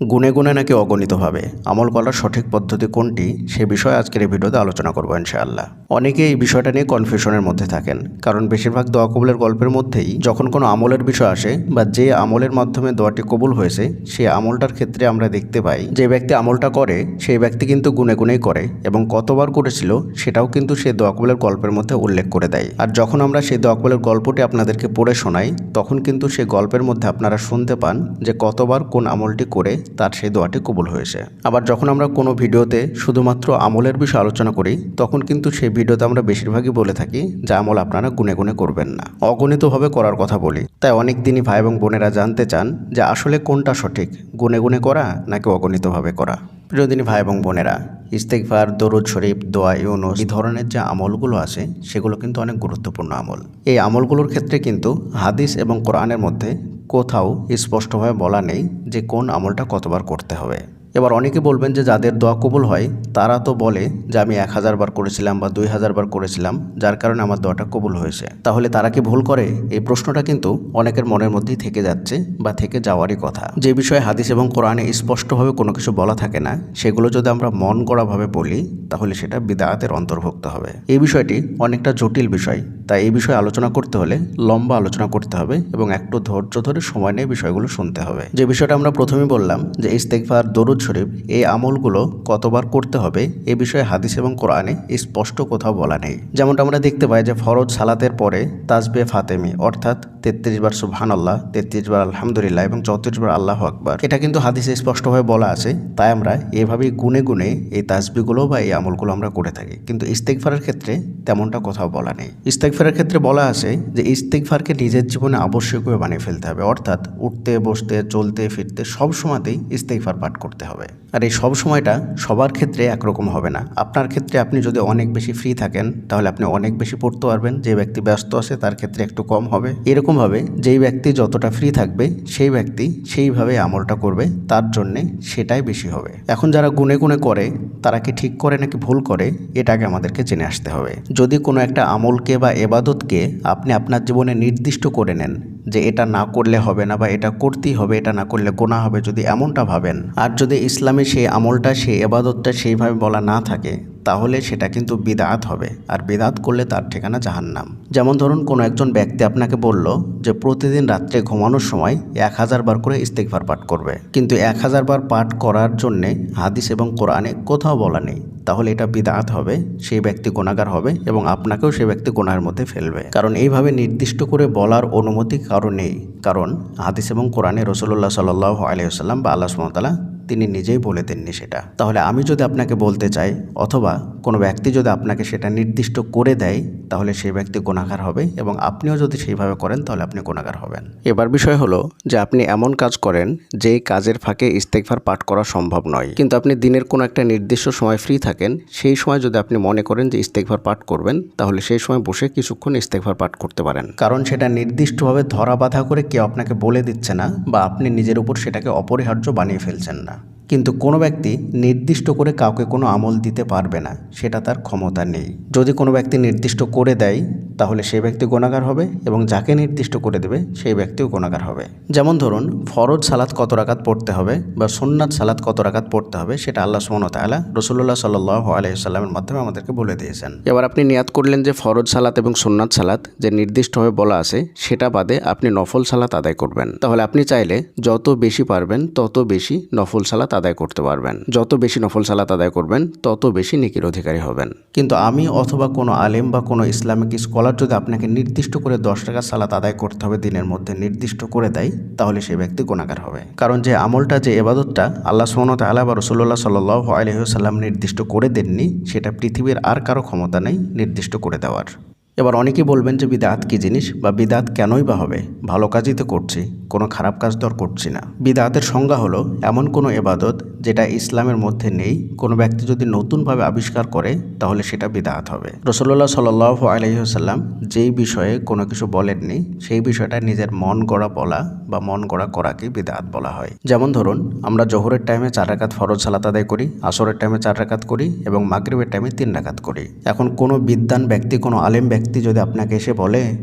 গুণে গুণে নাকি অগণিতভাবে আমল করার সঠিক পদ্ধতি কোনটি? সে বিষয়ে আজকের এই ভিডিওতে আলোচনা করব ইনশাআল্লাহ। অনেকে এই বিষয়টা নিয়ে কনফিউশনের মধ্যে থাকেন, কারণ বেশিরভাগ দোয়া কবুলের গল্পের মধ্যেই যখন কোনো আমলের বিষয় আসে বা যে আমলের মাধ্যমে দোয়াটি কবুল হয়েছে সেই আমলটার ক্ষেত্রে আমরা দেখতে পাই, যে ব্যক্তি আমলটা করে, সেই ব্যক্তি কিন্তু গুনে গুনেই করে এবং কতবার করেছিল সেটাও কিন্তু সেই দোয়া কবুলের গল্পের মধ্যে উল্লেখ করে দেয়। আর যখন আমরা সেই দোয়া কবুলের গল্পটি আপনাদেরকে পড়ে শোনাই, তখন কিন্তু সেই গল্পের মধ্যে আপনারা শুনতে পান যে কতবার কোন আমলটি করে তার সেই দোয়াটি কবুল হয়েছে। আবার যখন আমরা কোনো ভিডিওতে শুধুমাত্র আমলের বিষয়ে আলোচনা করি, তখন কিন্তু সেই ভিডিওতে আমরা বেশিরভাগই বলে থাকি যে আমল আপনারা গুনে গুনে করবেন না। অগণিতভাবে করার কথা বলি। তাই অনেক দিনই ভাই এবং বোনেরা জানতে চান যে আসলে কোনটা সঠিক, গুনে গুনে করা নাকি অগণিতভাবে করা। প্রিয়দিনী ভাই এবং বোনেরা ইস্তেকফার দরুদ শরীফ, দোয়া, ইউনুস এই ধরনের যে আমলগুলো আছে, সেগুলো কিন্তু অনেক গুরুত্বপূর্ণ আমল। এই আমলগুলোর ক্ষেত্রে কিন্তু হাদিস এবং কোরআনের মধ্যে কোথাও স্পষ্টভাবে বলা নেই যে কোন আমলটা কতবার করতে হবে। এবার অনেকে বলবেন যে যাদের দোয়া কবুল হয়, তারা তো বলে যে আমি এক হাজার বার করেছিলাম বা দুই হাজার বার করেছিলাম, যার কারণে আমার দোয়াটা কবুল হয়েছে। তাহলে তারা কি ভুল করে? এই প্রশ্নটা কিন্তু অনেকের মনের মধ্যেই থেকে যাচ্ছে বা থেকে যাওয়ারই কথা। যে বিষয়ে হাদিস এবং কোরআনে স্পষ্টভাবে কোনো কিছু বলা থাকে না, সেগুলো যদি আমরা মন গড়াভাবে বলি, তাহলে সেটা বিদায়াতের অন্তর্ভুক্ত হবে। এই বিষয়টি অনেকটা জটিল বিষয় তাই এই বিষয়ে আলোচনা করতে হলে লম্বা আলোচনা করতে হবে এবং একটু ধৈর্য ধরে সময় নিয়ে বিষয়গুলো শুনতে হবে। যে বিষয়টা আমরা প্রথমে বললাম যে ইস্তেকফার দরুদ শরীফ এই আমলগুলো কতবার করতে হবে এ বিষয়ে হাদিস এবং কোরআনে স্পষ্ট কোথাও বলা নেই। যেমনটা আমরা দেখতে পাই যে ফরজ সালাতের পরে তাজবে ফাতেমি অর্থাৎ তেত্রিশ বার সুবহান আল্লাহ তেত্রিশ বার আলহামদুলিল্লাহ এবং চৌত্রিশ বার আল্লাহ আকবার। এটা কিন্তু হাদিসে স্পষ্টভাবে বলা আছে, তাই আমরা এভাবেই গুনে গুনে এই তাজবিগুলো বা এই আমলগুলো আমরা করে থাকি। কিন্তু ইস্তেকফারের ক্ষেত্রে তেমনটা কোথাও বলা নেই। ইস্তেকফারের ক্ষেত্রে বলা আছে যে ইস্তেকফারকে নিজের জীবনে আবশ্যকীয় বানিয়ে ফেলতে হবে। অর্থাৎ উঠতে, বসতে, চলতে, ফিরতে সব সময়তেই ইস্তেকফার পাঠ করতে হবে। আর এই সব সময়টা সবার ক্ষেত্রে একরকম হবে না। আপনার ক্ষেত্রে আপনি যদি অনেক বেশি ফ্রি থাকেন, তাহলে আপনি অনেক বেশি পড়তে পারবেন। যে ব্যক্তি ব্যস্ত আছে, তার ক্ষেত্রে একটু কম হবে। এরকমভাবে যেই ব্যক্তি যতটা ফ্রি থাকবে, সেই ব্যক্তি সেইভাবে আমলটা করবে। তার জন্যে সেটাই বেশি হবে। এখন যারা গুনে গুনে করে, তারা কি ঠিক করে নাকি ভুল করে, এটাকে আমাদেরকে জেনে আসতে হবে। যদি কোনো একটা আমলকে বা এবাদতকে আপনি আপনার জীবনে নির্দিষ্ট করে নেন যে এটা না করলে হবে না বা এটা করতেই হবে, এটা না করলে গোনা হবে যদি এমনটা ভাবেন। আর যদি ইসলামে সেই আমলটা, সেই এবাদতটা সেইভাবে বলা না থাকে তাহলে সেটা কিন্তু বিদাত হবে। আর বিদাত করলে তার ঠিকানা জাহান্নাম। যেমন ধরুন, কোনো একজন ব্যক্তি আপনাকে বলল যে, প্রতিদিন রাত্রে ঘুমানোর সময় এক হাজার বার করে ইস্তেকভার পাঠ করবে। কিন্তু এক হাজার বার পাঠ করার জন্যে হাদিস এবং কোরআনে কোথাও বলা নেই। তাহলে এটা বিদাত হবে, সেই ব্যক্তি গোনাগার হবে এবং আপনাকেও সেই ব্যক্তি গোনার মধ্যে ফেলবে। কারণ এইভাবে নির্দিষ্ট করে বলার অনুমতি কারও নেই। কারণ হাদিস এবং কোরআনে রসুল্লাহ সাল্লাহ আলিয়াল্লাম বা আল্লাহ সুমতালা তিনি নিজেই বলে দেননি সেটা। তাহলে আমি যদি আপনাকে বলতে চাই, অথবা কোনো ব্যক্তি যদি আপনাকে সেটা নির্দিষ্ট করে দেয়, তাহলে সেই ব্যক্তি গোনাগার হবে এবং আপনিও যদি সেইভাবে করেন, তাহলে আপনি গোনাগার হবেন। এবার বিষয় হলো যে আপনি এমন কাজ করেন যে কাজের ফাঁকে ইস্তেকভার পাঠ করা সম্ভব নয়। কিন্তু আপনি দিনের কোনো একটা নির্দিষ্ট সময় ফ্রি থাকেন, সেই সময় যদি আপনি মনে করেন যে ইস্তেকভার পাঠ করবেন, তাহলে সেই সময় বসে কিছুক্ষণ ইস্তেকভার পাঠ করতে পারেন। কারণ সেটা নির্দিষ্টভাবে ধরা বাঁধা করে কেউ আপনাকে বলে দিচ্ছে না, বা আপনি নিজের উপর সেটাকে অপরিহার্য বানিয়ে ফেলছেন না। কিন্তু কোনো ব্যক্তি নির্দিষ্ট করে কাউকে কোনো আমল দিতে পারবে না, সেটা তার ক্ষমতা নেই। যদি কোনো ব্যক্তি নির্দিষ্ট করে দেয় তাহলে সেই ব্যক্তি গোনাগার হবে এবং যাকে নির্দিষ্ট করে দেবে সেই ব্যক্তিও গোনাগার হবে। যেমন ধরুন ফরজ সালাত কত রাকাত পড়তে হবে বা সুন্নাত সালাত কত রাকাত পড়তে হবে সেটা আল্লাহ সুমন তালা রসুল্লাহ সাল্লাহ আলহিসাল্লামের মাধ্যমে আমাদেরকে বলে দিয়েছেন। এবার আপনি নিয়াত করলেন যে ফরজ সালাত এবং সুন্নাত সালাত যে নির্দিষ্টভাবে বলা আছে সেটা বাদে আপনি নফল সালাত আদায় করবেন। তাহলে আপনি চাইলে যত বেশি পারবেন তত বেশি নফল সালাত আদায় করতে পারবেন। যত বেশি নফল সালাত আদায় করবেন তত বেশি নিকির অধিকারী হবেন। কিন্তু আমি অথবা কোনো আলেম বা কোনো ইসলামিক স্কলার যদি আপনাকে নির্দিষ্ট করে দশ টাকা সালাত আদায় করতে হবে দিনের মধ্যে নির্দিষ্ট করে দেয়, তাহলে সেই ব্যক্তি গোনাগার হবে। কারণ যে আমলটা, যে এবাদতটা আল্লাহ সোহনত আল্লাহ বা রসুল্লাহ সাল্লাহ আলহিহসাল্লাম নির্দিষ্ট করে দেননি, সেটা পৃথিবীর আর কারও ক্ষমতা নেই নির্দিষ্ট করে দেওয়ার। এবার অনেকেই বলবেন যে, বিদাত কী জিনিস? বা, বিদাত কেনই বা হবে? ভালো কাজই তো করছি। কোনো খারাপ কাজ আর করছি না। বিদাতের সংজ্ঞা হলো, এমন কোনো এবাদত যেটা ইসলামের মধ্যে নেই, কোনো ব্যক্তি যদি নতুনভাবে আবিষ্কার করে, তাহলে সেটা বিদাত হবে। রসল্লাহ সাল আলহিহাল্লাম যেই বিষয়ে কোনো কিছু বলেননি, সেই বিষয়টা নিজের মন গড়া বলা বা মন গড়া করাকে বিদাত বলা হয়। যেমন ধরুন, আমরা জোহরের টাইমে চার রাকাত ফরজ সালাত আদায় করি, আসরের টাইমে চার রাকাত করি এবং মাগরিবের টাইমে তিন রাকাত করি। এখন কোনো বিদ্যান ব্যক্তি, কোনো আলেম ব্যক্তি যদি আপনাকে এসে বলে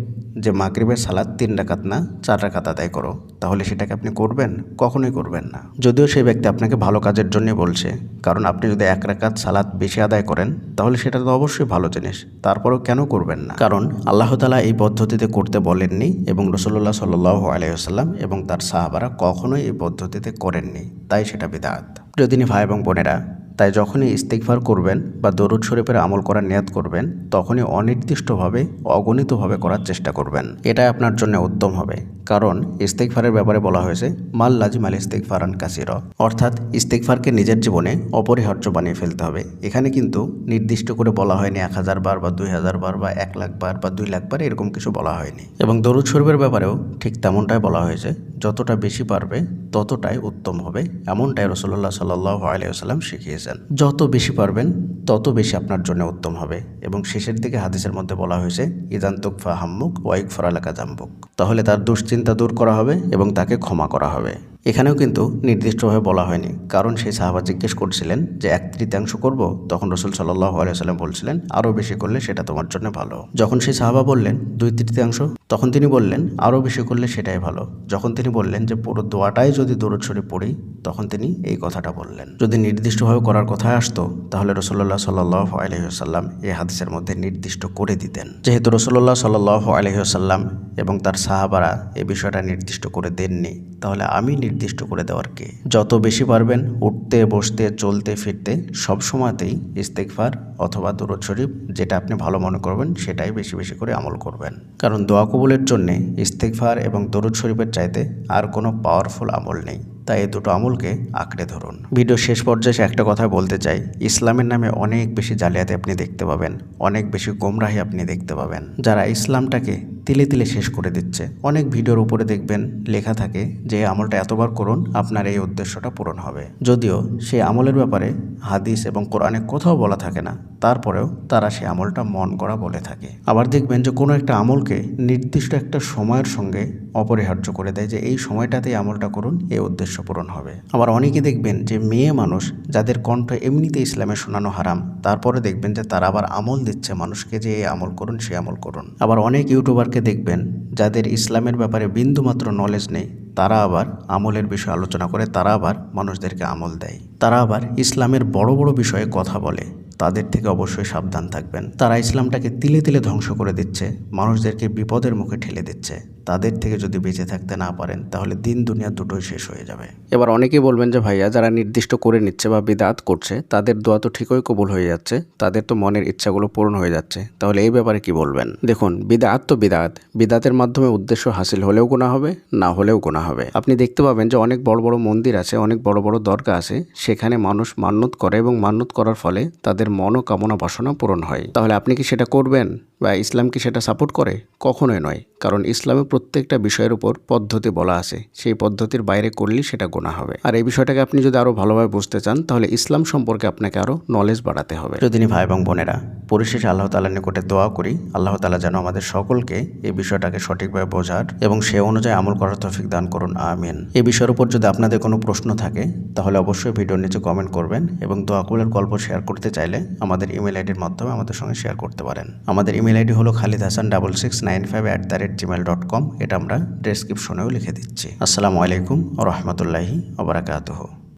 যে মাগরিবের সালাদ তিন রাকাত না, চার রাকাত আদায় করো, তাহলে সেটাকে আপনি করবেন, কখনোই করবেন না। যদিও সেই ব্যক্তি আপনাকে ভালো কাজের জন্যই বলছে, কারণ আপনি যদি এক রাকাত সালাদ বেশি আদায় করেন, তাহলে সেটা তো অবশ্যই ভালো জিনিস, তারপরেও কেন করবেন না? কারণ আল্লাহ তালা এই পদ্ধতিতে করতে বলেননি এবং রসল্লাহ সাল্লাহ আলাইসাল্লাম এবং তার সাহাবারা কখনোই এই পদ্ধতিতে করেননি, তাই সেটা বিদাত। প্রিয়দিনী ভাই এবং বোনেরা তাই যখনই ইস্তেকভার করবেন বা দরুদ শরীফের আমল করার নিয়াত করবেন, তখনই অনির্দিষ্টভাবে, অগণিতভাবে করার চেষ্টা করবেন। এটাই আপনার জন্য উত্তম হবে। কারণ ইস্তেকফারের ব্যাপারে বলা হয়েছে, মাল লাজিম আল ইস্তেকফারান কাসির। অর্থাৎ ইস্তেকফারকে নিজের জীবনে অপরিহার্য বানিয়ে ফেলতে হবে। এখানে কিন্তু নির্দিষ্ট করে বলা হয়নি এক হাজার বার বা দুই হাজার বার বা এক লাখ বার বা দুই লাখ বার এরকম কিছু বলা হয়নি। এবং দরুদ শরীফের ব্যাপারেও ঠিক তেমনটাই বলা হয়েছে, যতটা বেশি পারবে ততটাই উত্তম হবে, এমনটাই রসল্লাহ সাল্লাহ আলিয়াল্লাম শিখিয়েছেন। যত বেশি পারবেন তত বেশি আপনার জন্য উত্তম হবে। এবং শেষের দিকে হাদিসের মধ্যে বলা হয়েছে, ইদান তুকফা হাম্মুক ওয়াইক ফরালাকা জাম্বুক তাহলে তার দুশ্চিন্তা দূর করা হবে এবং তাকে ক্ষমা করা হবে। এখানেও কিন্তু নির্দিষ্টভাবে বলা হয়নি, কারণ সেই সাহাবা জিজ্ঞেস করছিলেন যে, এক তৃতীয়াংশ করব? তখন রসুল সাল্লাহ আলিয়াল্লাম বলছিলেন আরও বেশি করলে সেটা তোমার জন্য ভালো। যখন সেই সাহাবা বললেন, দুই তৃতীয়াংশ? তখন তিনি বললেন, আরও বেশি করলে সেটাই ভালো। যখন তিনি বললেন যে, পুরো দোয়াটাই যদি দরুদ শরীফ পড়ি, তখন তিনি এই কথাটা বললেন। যদি নির্দিষ্টভাবে করার কথায় আসতো, তাহলে রসল্লাহ সাল্লাহ আলহিহাল্লাম এই হাদিসের মধ্যে নির্দিষ্ট করে দিতেন। যেহেতু রসল্লাহ সাল্লাহ আলহিহাল্লাম এবং তার সাহাবারা এই বিষয়টা নির্দিষ্ট করে দেননি, তাহলে আমি নির্দিষ্ট করে দেওয়ার কে? যত বেশি পারবেন উঠতে, বসতে, চলতে, ফিরতে, সব সময়তেই ইস্তেকফার অথবা দরুদ শরীফ যেটা আপনি ভালো মনে করবেন সেটাই বেশি বেশি করে আমল করবেন। কারণ দোয়া কবুলের জন্যে ইস্তেকফার এবং দরুদ শরীফের চাইতে আর কোনো পাওয়ারফুল আমল নেই। তাই এই দুটো আমলকে আঁকড়ে ধরুন। ভিডিও শেষ পর্যায়ে একটা কথা বলতে চাই। ইসলামের নামে অনেক বেশি জালিয়াতি আপনি দেখতে পাবেন, অনেক বেশি গোমরাহি আপনি দেখতে পাবেন। যারা ইসলামটাকে তিলে তিলে শেষ করে দিচ্ছে, অনেক ভিডিওর উপরে দেখবেন, লেখা থাকে যে আমলটা এতবার করুন, আপনার এই উদ্দেশ্যটা পূরণ হবে। যদিও সেই আমলের ব্যাপারে হাদিস এবং কোরআনে কোথাও বলা থাকে না, তারপরেও তারা সেই আমলটা মন করা বলে থাকে। আবার দেখবেন যে কোনো একটা আমলকে নির্দিষ্ট একটা সময়ের সঙ্গে অপরিহার্য করে দেয় যে এই সময়টাতেই আমলটা করুন, এই উদ্দেশ্য পূরণ হবে। আবার অনেকে দেখবেন যে মেয়ে মানুষ যাদের কণ্ঠ এমনিতে ইসলামে শোনানো হারাম, তারপরে দেখবেন যে তারা আবার আমল দিচ্ছে মানুষকে যে এই আমল করুন, সে আমল করুন। আবার অনেক ইউটিউবারকে দেখবেন যাদের ইসলামের ব্যাপারে বিন্দুমাত্র নলেজ নেই, তারা আবার আমলের বিষয়ে আলোচনা করে, তারা আবার মানুষদেরকে আমল দেয়। তারা আবার ইসলামের বড় বড় বিষয়ে কথা বলে, তাদের থেকে অবশ্যই সাবধান থাকবেন। তারা ইসলামটাকে তিলে তিলে ধ্বংস করে দিচ্ছে, মানুষদেরকে বিপদের মুখে ঠেলে দিচ্ছে। তাদের থেকে যদি বেঁচে থাকতে না পারেন, তাহলে দিন দুনিয়া দুটোই শেষ হয়ে যাবে। এবার অনেকেই বলবেন যে, ভাইয়া, যারা নির্দিষ্ট করে নিচ্ছে বা বিদাত করছে, তাদের দোয়া তো ঠিকই কবুল হয়ে যাচ্ছে, তাদের তো মনের ইচ্ছাগুলো পূরণ হয়ে যাচ্ছে। তাহলে এই ব্যাপারে কি বলবেন? দেখুন, বিদাত তো বিদাত। বিদাতের মাধ্যমে উদ্দেশ্য হাসিল হলেও গোনা হবে, না হলেও গোনা হবে। আপনি দেখতে পাবেন যে, অনেক বড় বড় মন্দির আছে, অনেক বড় বড় দরগা আছে, সেখানে মানুষ মান্যত করে এবং মান্যত করার ফলে তাদের মনোকামনা বাসনা পূরণ হয়। তাহলে আপনি কি সেটা করবেন? বা ইসলাম কি সেটা সাপোর্ট করে? কখনোই নয়। কারণ ইসলামে প্রত্যেকটা বিষয়ের উপর পদ্ধতি বলা আছে। সেই পদ্ধতির বাইরে করলেই সেটা গোনা হবে। আর এই বিষয়টাকে আপনি যদি আরও ভালোভাবে বুঝতে চান, তাহলে ইসলাম সম্পর্কে আপনাকে আরও নলেজ বাড়াতে হবে। যদি ভাই এবং বোনেরা, পরিশেষে আল্লাহ তালার নিকটে দোয়া করি, আল্লাহ তালা যেন আমাদের সকলকে এই বিষয়টাকে সঠিকভাবে বোঝার এবং সে অনুযায়ী আমল করার তৌফিক দান করুন। আমিন। এই বিষয়ের উপর যদি আপনাদের কোনো প্রশ্ন থাকে, তাহলে অবশ্যই ভিডিওর নিচে কমেন্ট করবেন এবং দোয়া কবুলের গল্প শেয়ার করতে চাইলে আমাদের ইমেল আইডির মাধ্যমে আমাদের সঙ্গে শেয়ার করতে পারেন। আমাদের ইমেল আইডি হলো Khalid Hasan double six nine five at the rate Gmail dot com এটা আমরা ডেসক্রিপশনেও লিখে দিচ্ছি। আসসালামু আলাইকুম রহমতুল্লাহি ওবরাকাতুহ